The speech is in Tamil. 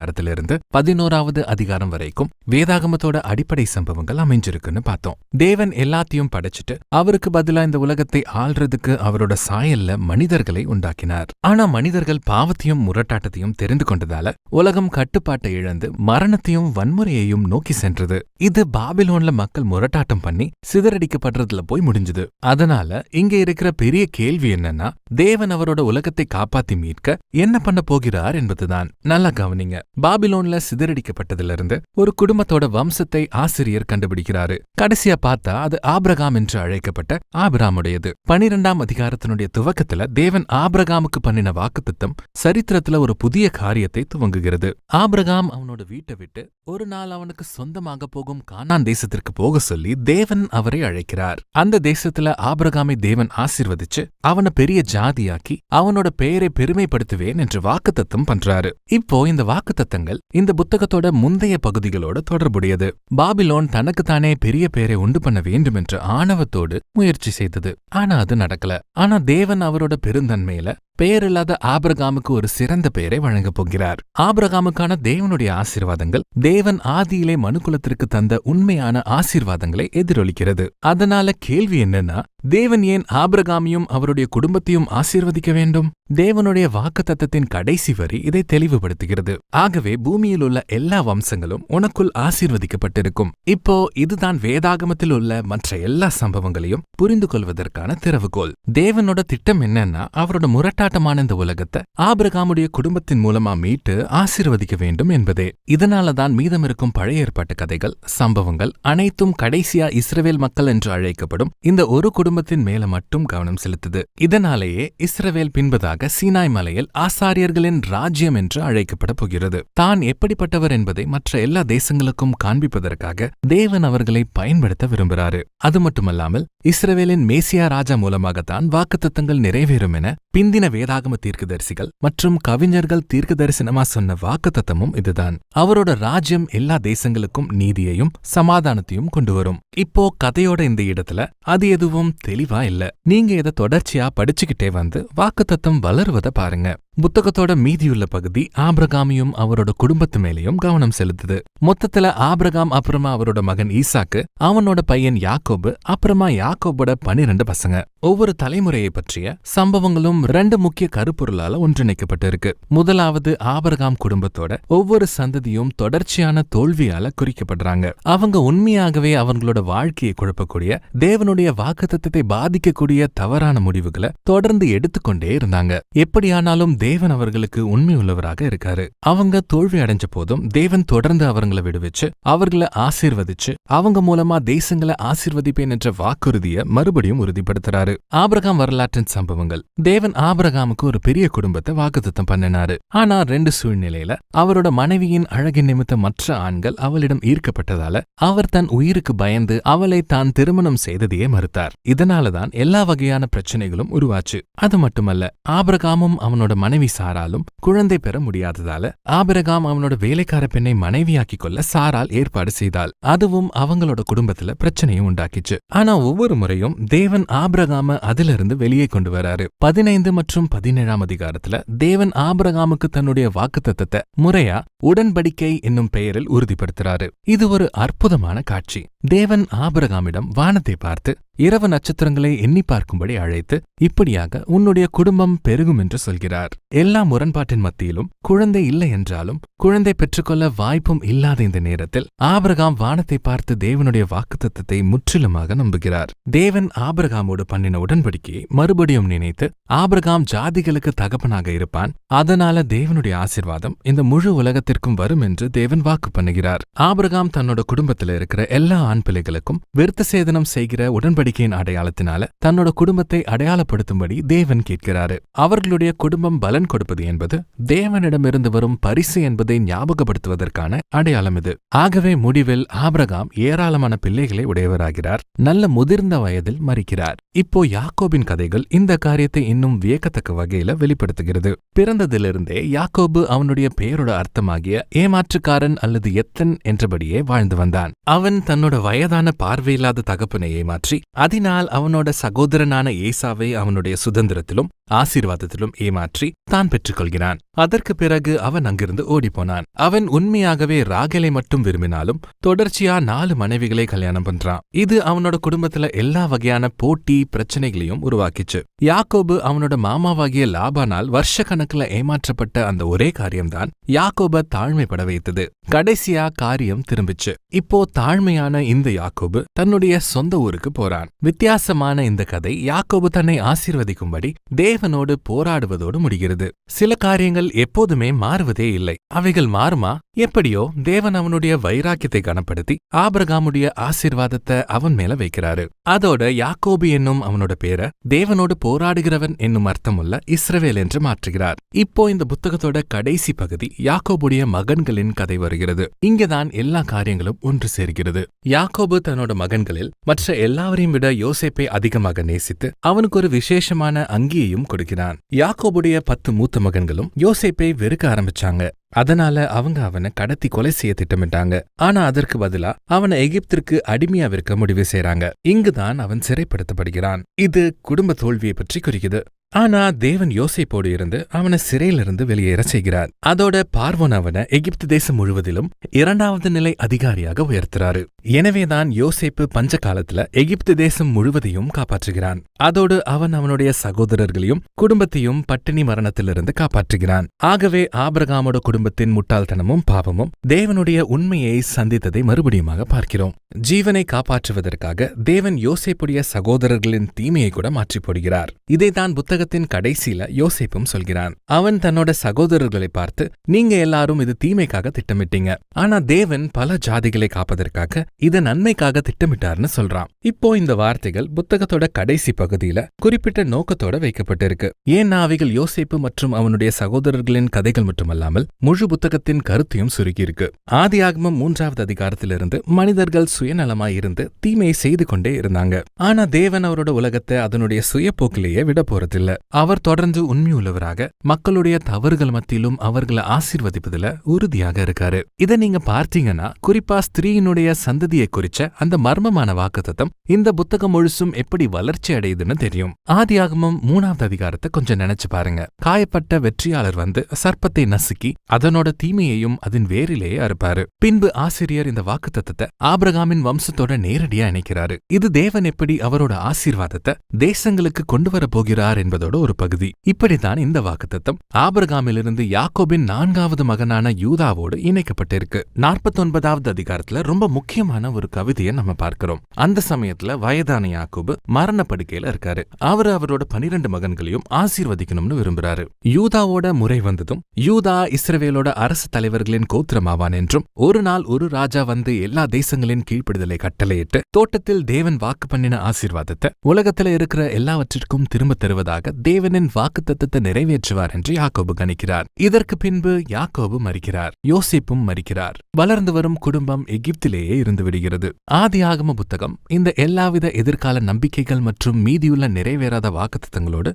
அதிகாரத்திலிருந்து பதினோராவது அதிகாரம் வரைக்கும் வேதாகமத்தோட அடிப்படை சம்பவங்கள் அமைஞ்சிருக்குன்னு பார்த்தோம். தேவன் எல்லாத்தையும் படைச்சிட்டு அவருக்கு பதிலா இந்த உலகத்தை ஆள்றதுக்கு அவரோட சாயல்ல மனிதர்களை உண்டாக்கினார். ஆனா மனிதர்கள் பாவத்தையும் முரட்டாட்டத்தையும் தெரிந்து கொண்டதால உலகம் கட்டுப்பாட்டை இழந்து மரணத்தையும் வன்முறையையும் நோக்கி சென்றது. இது பாபிலோன்ல மக்கள் முரட்டாட்டம் பண்ணி சிதறடிக்கப்படுறதுல போய் முடிஞ்சது. அதனால இங்க இருக்கிற பெரிய கேள்வி என்னன்னா தேவன் அவரோட உலகத்தை காப்பாத்தி மீட்க என்ன பண்ண போகிறார் என்பதுதான். நல்லா கவனிங்க. பாபிலோன்ல சிதறடிக்கப்பட்டதிலிருந்து ஒரு குடும்பத்தோட வம்சத்தை ஆசிரியர் கண்டுபிடிக்கிறாரு. கடைசியா பார்த்தா அது ஆபிரகாம் என்று அழைக்கப்பட்ட ஆபிராமுடையது. பனிரெண்டாம் அதிகாரத்தினுடைய துவக்கத்துல தேவன் ஆபிரகாமுக்கு பண்ணின வாக்குத்தத்தம் சரித்திரத்துல ஒரு புதிய காரியத்தை துவங்குகிறது. ஆபிரகாம் அவனோட வீட்டை விட்டு ஒரு நாள் அவனுக்கு சொந்தமாக போகும் கானான் தேசத்திற்கு போக சொல்லி தேவன் அவரை அழைக்கிறார். அந்த தேசத்துல ஆபிரகாமை தேவன் ஆசிர்வதிச்சு அவனை பெரிய ஜாதியாக்கி அவனோட பெயரை பெருமைப்படுத்துவேன் என்று வாக்குத்தத்தம் பண்றாரு. இப்போ இந்த வாக்குத்தத்தங்கள் இந்த புத்தகத்தோட முந்தைய பகுதிகளோட தொடர்புடையது. பாபிலோன் தனக்குத்தானே பெரிய பெயரை உண்டு பண்ண வேண்டும் என்ற ஆணவத்தோடு முயற்சி செய்தது. ஆனா அது நடக்கல. ஆனா தேவன் அவரோட பெருந்தன்மையில பெயரில்லாத ஆபிரகாமுக்கு ஒரு சிறந்த பெயரை வழங்கப் போகிறார். ஆபிரகாமுக்கான தேவனுடைய ஆசீர்வாதங்கள் தேவன் ஆதியிலே மனுக்குலத்திற்கு தந்த உண்மையான ஆசீர்வாதங்களை எதிரொலிக்கிறது. அதனால கேள்வி என்னன்னா தேவன் ஏன் ஆபிரகாமையும் அவருடைய குடும்பத்தையும் ஆசீர்வதிக்க வேண்டும்? தேவனுடைய வாக்குத்தத்தத்தின் கடைசி வரி இதை தெளிவுபடுத்துகிறது. ஆகவே பூமியில் உள்ள எல்லா வம்சங்களும் உனக்குள் ஆசீர்வதிக்கப்பட்டிருக்கும். இப்போ இதுதான் வேதாகமத்தில் உள்ள மற்ற எல்லா சம்பவங்களையும் புரிந்து கொள்வதற்கான திறவுகோல். தேவனோட திட்டம் என்னன்னா அவரோட முரட்டா போராட்டமான இந்த உலகத்தை ஆபிரகாமுடைய குடும்பத்தின் மூலமா மீட்டு ஆசீர்வதிக்க வேண்டும் என்பதே. இதனாலதான் மீதம் இருக்கும் பழைய ஏற்பாட்டு கதைகள் சம்பவங்கள் அனைத்தும் கடைசியா இஸ்ரவேல் மக்கள் என்று அழைக்கப்படும் இந்த ஒரு குடும்பத்தின் மேல மட்டும் கவனம் செலுத்துது. இதனாலேயே இஸ்ரவேல் பின்பதாக சீனாய் மலையில் ஆசாரியர்களின் ராஜ்யம் என்று அழைக்கப்பட போகிறது. தான் எப்படிப்பட்டவர் என்பதை மற்ற எல்லா தேசங்களுக்கும் காண்பிப்பதற்காக தேவன் அவர்களை பயன்படுத்த விரும்புகிறாரு அது மட்டுமல்லாமல் இஸ்ரவேலின் மேசியா ராஜா மூலமாகத்தான் வாக்குத்தத்தங்கள் நிறைவேறும் என பிந்தின வேதாகம தீர்க்கதரிசிகள் மற்றும் கவிஞர்கள் தீர்க்கதரிசனமா சொன்ன வாக்குத்தத்தமும் இதுதான். அவரோட ராஜ்யம் எல்லா தேசங்களுக்கும் நீதியையும் சமாதானத்தையும் கொண்டு வரும். இப்போ கதையோட இந்த இடத்துல அது எதுவும் தெளிவா இல்ல. நீங்க இதை தொடர்ச்சியா படிச்சுக்கிட்டே வந்து வாக்குத்தத்தம் வளருவத பாருங்க. புத்தகத்தோட மீதியுள்ள பகுதி ஆபிரகாமையும் அவரோட குடும்பத்து மேலேயும் கவனம் செலுத்துது. மொத்தத்துல ஆபிரகாம் அப்புறமா அவரோட மகன் ஈசாக்கு அவனோட பையன் யாக்கோபு அப்புறமா யாக்கோபோட பனிரெண்டு பசங்க. ஒவ்வொரு தலைமுறையை பற்றிய சம்பவங்களும் ரெண்டு முக்கிய கருப்பொருளால ஒன்றிணைக்கப்பட்டிருக்கு. முதலாவது ஆபரகாம் குடும்பத்தோட ஒவ்வொரு சந்ததியும் தொடர்ச்சியான தோல்வியால குறிக்கப்படுறாங்க. அவங்க உண்மையாகவே அவங்களோட வாழ்க்கையை குழப்பக்கூடிய தேவனுடைய வாக்குத்தத்தை பாதிக்கக்கூடிய தவறான முடிவுகளை தொடர்ந்து எடுத்துக்கொண்டே இருந்தாங்க. எப்படியானாலும் தேவன் அவர்களுக்கு உண்மையுள்ளவராக இருக்காரு. அவங்க தோல்வி அடைஞ்ச போதும் தேவன் தொடர்ந்து அவங்கள விடுவிச்சு அவர்களை ஆசீர்வதிச்சு அவங்க மூலமா தேசங்களை ஆசீர்வதிப்பேன் என்ற வாக்குறுதிய மறுபடியும் உறுதிப்படுத்துறாரு. ஆபிரகாம் வரலாற்றின் சம்பவங்கள். தேவன் ஆபிரகாமுக்கு ஒரு பெரிய குடும்பத்தை வாக்குத்தத்தம் பண்ணினாரு. ஆனா ரெண்டு சூழ்நிலையில அவரோட மனைவியின் அழகின் நிமித்த மற்ற ஆண்கள் அவளிடம் ஈர்க்கப்பட்டதால அவர் தன் உயிருக்கு பயந்து அவளை தான் திருமணம் செய்ததையே மறுத்தார். இதனாலதான் எல்லா வகையான பிரச்சனைகளும் உருவாச்சு. அது மட்டுமல்ல ஆபிரகாமும் அவனோட மனைவி சாராலும் குழந்தை பெற முடியாததால ஆபிரகாம் அவனோட வேலைக்கார பெண்ணை மனைவியாக்கிக் கொள்ள சாரால் ஏற்பாடு செய்தாள். அதுவும் அவங்களோட குடும்பத்துல பிரச்சனையும் உண்டாக்கிச்சு. ஆனா ஒவ்வொரு முறையும் தேவன் ஆபிரகாம அதிலிருந்து வெளியே கொண்டு வராரு. பதினைந்து மற்றும் பதினேழாம் அதிகாரத்துல தேவன் ஆபிரகாமுக்கு தன்னுடைய வாக்குத்தத்தத்தை முறையா உடன்படிக்கை என்னும் பெயரில் உறுதிப்படுத்துறாரு. இது ஒரு அற்புதமான காட்சி. தேவன் ஆபிரகாமிடம் வானத்தை பார்த்து இரவு நட்சத்திரங்களை எண்ணி பார்க்கும்படி அழைத்து இப்படியாக உன்னுடைய குடும்பம் பெருகும் என்று சொல்கிறார். எல்லா முரண்பாட்டின் மத்தியிலும் குழந்தை இல்லை என்றாலும் குழந்தை பெற்றுக்கொள்ள வாய்ப்பும் இல்லாத இந்த நேரத்தில் ஆபிரகாம் வானத்தை பார்த்து தேவனுடைய வாக்குத்தத்தை முற்றிலுமாக நம்புகிறார். தேவன் ஆபிரகாமோடு பண்ணின உடன்படிக்கையை மறுபடியும் நினைத்து ஆபிரகாம் ஜாதிகளுக்கு தகப்பனாக இருப்பான் அதனால தேவனுடைய ஆசிர்வாதம் இந்த முழு உலகத்திற்கும் வரும் என்று தேவன் வாக்கு பண்ணுகிறார். ஆபிரகாம் தன்னோட குடும்பத்தில் இருக்கிற எல்லா ஆண் பிள்ளைகளுக்கும் விருத்த சேதனம் செய்கிற உடன்படி உடன்படிக்கையின் அடையாளத்தினால தன்னோட குடும்பத்தை அடையாளப்படுத்தும்படி தேவன் கேட்கிறாரு. அவர்களுடைய குடும்பம் பலன் கொடுப்பது என்பது தேவனிடமிருந்து வரும் பரிசு என்பதை ஞாபகப்படுத்துவதற்கான அடையாளம் இது. ஆகவே முடிவில் ஆபிரகாம் ஏராளமான பிள்ளைகளை உடையவராகிறார். நல்ல முதிர்ந்த வயதில் மறிக்கிறார் இப்போ யாக்கோபின் கதைகள் இந்த காரியத்தை இன்னும் வியக்கத்தக்க வகையில வெளிப்படுத்துகிறது. பிறந்ததிலிருந்தே யாக்கோபு அவனுடைய பெயரோட அர்த்தமாகிய ஏமாற்றுக்காரன் அல்லது எத்தன் என்றபடியே வாழ்ந்து வந்தான். அவன் தன்னோட வயதான பார்வையில்லாத தகப்பனை ஏமாற்றி அதனால் அவனோட சகோதரனான ஏசாவை அவனுடைய சுதந்திரத்திலும் ஆசீர்வாதத்திலும் ஏமாற்றி தான் பெற்றுக்கொள்கிறான். அதற்கு பிறகு அவன் அங்கிருந்து ஓடிப்போனான். அவன் உண்மையாகவே ராகலை மட்டும் விரும்பினாலும் தொடர்ச்சியா நாலு மனைவிகளை கல்யாணம் பண்றான். இது அவனோட குடும்பத்துல எல்லா வகையான போட்டி பிரச்சனைகளையும் உருவாக்கிச்சு. யாக்கோபு அவனோட மாமாவாகிய லாபானால் வருஷ கணக்குல ஏமாற்றப்பட்ட அந்த ஒரே காரியம்தான் யாக்கோப தாழ்மைப்பட வைத்தது. கடைசியா காரியம் திரும்பிச்சு. இப்போ தாழ்மையான இந்த யாக்கோபு தன்னுடைய சொந்த ஊருக்கு போறான். வித்தியாசமான இந்த கதை யாக்கோபு தன்னை ஆசீர்வதிக்கும்படி தேவனோடு போராடுவதோடு முடிகிறது. சில காரியங்கள் எப்போதுமே மாறுவதே இல்லை. அவைகள் மாறுமா? எப்படியோ தேவன் அவனுடைய வைராக்கியத்தை கனப்படுத்தி ஆபிரகாமுடைய ஆசீர்வாதத்தை அவன் மேல வைக்கிறாரு. அதோட யாக்கோபு என்னும் அவனோட பேரை தேவனோடு போராடுகிறவன் என்னும் அர்த்தமுள்ள இஸ்ரவேல் என்று மாற்றுகிறார். இப்போ இந்த புத்தகத்தோட கடைசி பகுதி யாக்கோபுடைய மகன்களின் கதை வருகிறது. இங்கதான் எல்லா காரியங்களும் ஒன்று சேர்கிறது. யாக்கோபு தன்னோட மகன்களில் மற்ற எல்லாவரையும் விட யோசேப்பை அதிகமாக நேசித்து அவனுக்கு ஒரு விசேஷமான அங்கியையும் கொடுக்கிறான். யாக்கோபுடைய பத்து மூத்த மகன்களும் யோசேப்பை வெறுக்க ஆரம்பிச்சாங்க. அதனால அவங்க அவனை கடத்தி கொலை செய்ய திட்டமிட்டாங்க. ஆனா அதற்கு பதிலா அவனை எகிப்திற்கு அடிமையா விற்க முடிவு செய்றாங்க. இங்குதான் அவன் சிறைப்படுத்தப்படுகிறான். இது குடும்ப தோல்வியை பற்றி குறிக்குது. ஆனா தேவன் யோசைப்போடு இருந்து அவனை சிறையிலிருந்து வெளியேற செய்கிறார். அதோட பார்வோன் அவனை எகிப்து தேசம் முழுவதிலும் இரண்டாவது நிலை அதிகாரியாக உயர்த்துறாரு. எனவேதான் யோசைப்பு பஞ்ச காலத்துல எகிப்து தேசம் முழுவதையும் காப்பாற்றுகிறான். அதோடு அவன் அவனுடைய சகோதரர்களையும் குடும்பத்தையும் பட்டினி மரணத்திலிருந்து காப்பாற்றுகிறான். ஆகவே ஆபிரகாமோட குடும்பத்தின் முட்டாள்தனமும் பாவமும் தேவனுடைய உண்மையை சந்தித்ததை மறுபடியுமாக பார்க்கிறோம். ஜீவனை காப்பாற்றுவதற்காக தேவன் யோசைப்புடைய சகோதரர்களின் தீமையை கூட மாற்றிப் போடுகிறார். இதைதான் புத்தகத்தின் கடைசியில யோசிப்பும் சொல்கிறான் அவன் தன்னோட சகோதரர்களை பார்த்து நீங்க எல்லாரும் இது தீமைக்காக திட்டமிட்டீங்க. ஆனா தேவன் பல ஜாதிகளை காப்பதற்காக இத நன்மைக்காக திட்டமிட்டார்னு சொல்றான். இப்போ இந்த வார்த்தைகள் புத்தகத்தோட கடைசி பகுதியில குறிப்பிட்ட நோக்கத்தோட வைக்கப்பட்டிருக்கு. ஏன்னா அவைகள் யோசிப்பு மற்றும் அவனுடைய சகோதரர்களின் கதைகள் மட்டுமல்லாமல் முழு புத்தகத்தின் கருத்தையும் சுருக்கியிருக்கு. ஆதி ஆகமம் மூன்றாவது அதிகாரத்திலிருந்து மனிதர்கள் சுயநலமாய் இருந்து தீமையை செய்து கொண்டே இருந்தாங்க. ஆனா தேவன் அவரோட உலகத்தை அதனுடைய சுயப்போக்கிலேயே விட போறதில்ல. அவர் தொடர்ந்து உண்மையுள்ளவராக மக்களுடைய தவறுகள் மத்தியிலும் அவர்களை ஆசிர்வதிப்பதுல உறுதியாக இருக்காரு. இத நீங்க பார்த்தீங்கன்னா குறிப்பா ஸ்திரீயினுடைய சந்ததியை குறிச்ச அந்த மர்மமான வாக்குத்தத்தம் இந்த புத்தகம் முழுசும் எப்படி வளர்ச்சி அடையுதுன்னு தெரியும். ஆதியாகமம் மூணாவது அதிகாரத்தை கொஞ்சம் நினைச்சு பாருங்க. காயப்பட்ட வெற்றியாளர் வந்து சர்ப்பத்தை நசுக்கி அதனோட தீமையையும் அதன் வேரிலேயே அறுப்பாரு. பின்பு ஆசிரியர் இந்த வாக்குத்தத்தத்தை ஆபிரகாமின் வம்சத்தோட நேரடியா இணைக்கிறாரு. இது தேவன் எப்படி அவரோட ஆசீர்வாதத்தை தேசங்களுக்கு கொண்டு வர போகிறார் என்பதோட ஒரு பகுதி. இப்படித்தான் இந்த வாக்குத்தத்தம். ஆபரகாமிலிருந்து யாக்கோபின் நான்காவது மகனான யூதாவோடு இணைக்கப்பட்டிருக்கு. நாற்பத்தொன்பதாவது அதிகாரத்துல ரொம்ப முக்கியமான ஒரு கவிதையை நம்ம பார்க்கிறோம். அந்த சமயத்துல வயதான யாக்கோபு மரண படுக்கையில இருக்காரு. அவர் அவரோட பனிரெண்டு மகன்களையும் ஆசீர்வதிக்கணும்னு விரும்புறாரு. யூதாவோட முறை வந்ததும் யூதா இஸ்ரவேலோட அரசு தலைவர்களின் கோத்திரமாவான் என்றும் ஒரு நாள் ஒரு ராஜா வந்து எல்லா தேசங்களின் கீழ்ப்படுதலை கட்டளையிட்டு தோட்டத்தில் தேவன் வாக்கு பண்ணின ஆசீர்வாதத்தை உலகத்துல இருக்கிற எல்லாவற்றிற்கும் திரும்ப தருவதாக தேவனின் வாக்குத்தத்தத்தை நிறைவேற்றுவார் என்று யாக்கோபு கணிக்கிறார். இதற்கு பின்பு யாக்கோபு மறிக்கிறார் யோசிப்பும் மறிக்கிறார் வளர்ந்து வரும் குடும்பம் எகிப்திலேயே இருந்து விடுகிறது. ஆதி ஆகம புத்தகம் இந்த எல்லாவித எதிர்கால நம்பிக்கைகள் மற்றும் மீதியுள்ள நிறைவேறாத வாக்குத்தத்தங்களோடு